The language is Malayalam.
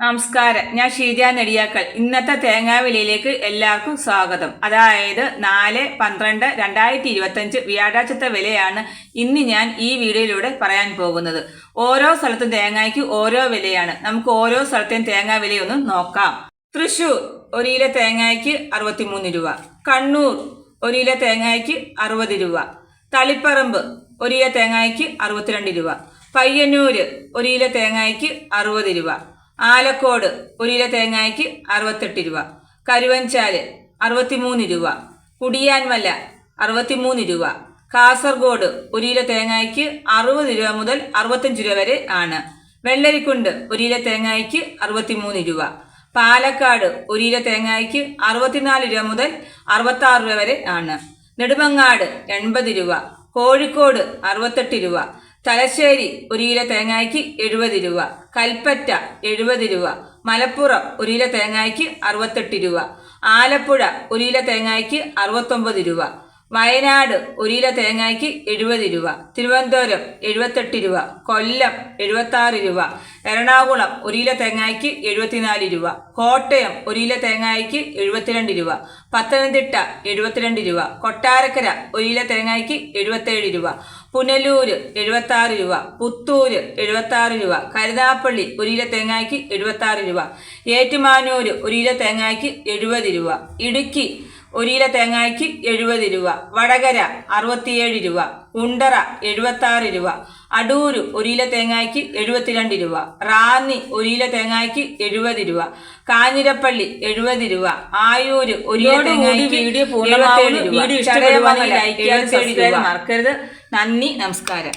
നമസ്കാരം. ഞാൻ ഷീജ നെടിയാക്കൽ. ഇന്നത്തെ തേങ്ങാവിലയിലേക്ക് എല്ലാവർക്കും സ്വാഗതം. അതായത് നാല് പന്ത്രണ്ട് രണ്ടായിരത്തി ഇരുപത്തഞ്ച് വ്യാഴാഴ്ചത്തെ വിലയാണ് ഇന്ന് ഞാൻ ഈ വീഡിയോയിലൂടെ പറയാൻ പോകുന്നത്. ഓരോ സ്ഥലത്തും തേങ്ങയ്ക്ക് ഓരോ വിലയാണ്. നമുക്ക് ഓരോ സ്ഥലത്തെയും തേങ്ങാ വിലയൊന്ന് നോക്കാം. തൃശൂർ ഒരു കിലോ തേങ്ങയ്ക്ക് അറുപത്തിമൂന്ന് രൂപ. കണ്ണൂർ ഒരു കിലോ തേങ്ങയ്ക്ക് അറുപത് രൂപ. തളിപ്പറമ്പ് ഒരു കിലോ തേങ്ങയ്ക്ക് അറുപത്തിരണ്ട് രൂപ. പയ്യന്നൂര് ഒരു കിലോ തേങ്ങയ്ക്ക് അറുപത് രൂപ. ആലക്കോട് ഒരു തേങ്ങയ്ക്ക് അറുപത്തെട്ട് രൂപ. കരുവഞ്ചാൽ അറുപത്തിമൂന്ന് രൂപ. കുടിയാൻമല അറുപത്തിമൂന്ന് രൂപ. കാസർഗോഡ് ഒരു തേങ്ങയ്ക്ക് അറുപത് രൂപ മുതൽ അറുപത്തഞ്ച് രൂപ വരെ ആണ്. വെള്ളരിക്കുണ്ട് ഒരു കിലോ തേങ്ങയ്ക്ക് അറുപത്തിമൂന്ന് രൂപ. പാലക്കാട് ഒരു തേങ്ങയ്ക്ക് അറുപത്തിനാല് രൂപ മുതൽ അറുപത്താറ് രൂപ വരെ ആണ്. നെടുമങ്ങാട് എൺപത് രൂപ. കോഴിക്കോട് അറുപത്തെട്ട് രൂപ. തലശ്ശേരി ഒരു കിലോ തേങ്ങയ്ക്ക് എഴുപത് രൂപ. കൽപ്പറ്റ എഴുപത് രൂപ. മലപ്പുറം ഒരു കിലോ തേങ്ങയ്ക്ക് അറുപത്തെട്ട് രൂപ. ആലപ്പുഴ ഒരു കിലോ തേങ്ങയ്ക്ക് അറുപത്തൊമ്പത് രൂപ. വയനാട് ഒരു കിലോ തേങ്ങയ്ക്ക് എഴുപത് രൂപ. തിരുവനന്തപുരം എഴുപത്തെട്ട് രൂപ. കൊല്ലം എഴുപത്താറ് രൂപ. എറണാകുളം ഒരു കിലോ തേങ്ങയ്ക്ക് എഴുപത്തിനാല് രൂപ. കോട്ടയം ഒരു കിലോ തേങ്ങയ്ക്ക് എഴുപത്തിരണ്ട് രൂപ. പത്തനംതിട്ട എഴുപത്തിരണ്ട് രൂപ. കൊട്ടാരക്കര ഒരു കിലോ തേങ്ങയ്ക്ക് എഴുപത്തേഴ് രൂപ. പുനലൂര് എഴുപത്താറ് രൂപ പുത്തൂര് എഴുപത്താറ് രൂപ കരുതാപ്പള്ളി ഒരു കിലോ തേങ്ങയ്ക്ക് എഴുപത്താറ് രൂപ ഏറ്റുമാനൂര് ഒരു കിലോ തേങ്ങയ്ക്ക് എഴുപത് രൂപ ഇടുക്കി ഒരു കിലോ തേങ്ങയ്ക്ക് എഴുപത് രൂപ വടകര അറുപത്തിയേഴ് രൂപ ഉണ്ടറ എഴുപത്താറ് രൂപ അടൂര് ഒരു കിലോ തേങ്ങയ്ക്ക് എഴുപത്തിരണ്ട് രൂപ റാന്നി ഒരു കിലോ തേങ്ങയ്ക്ക് എഴുപത് രൂപ കാഞ്ഞിരപ്പള്ളി എഴുപത് രൂപ ആയൂര് ഒരു കിലോ തേങ്ങയ്ക്ക് വീഡിയോ പൂർണമാവുന്നു. വീഡിയോ ഇഷ്ടപ്പെടുവാണെങ്കിൽ ലൈക്ക് ചെയ്യാൻ സബ്സ്ക്രൈബ് മറക്കരുത്. നന്ദി നമസ്കാരം.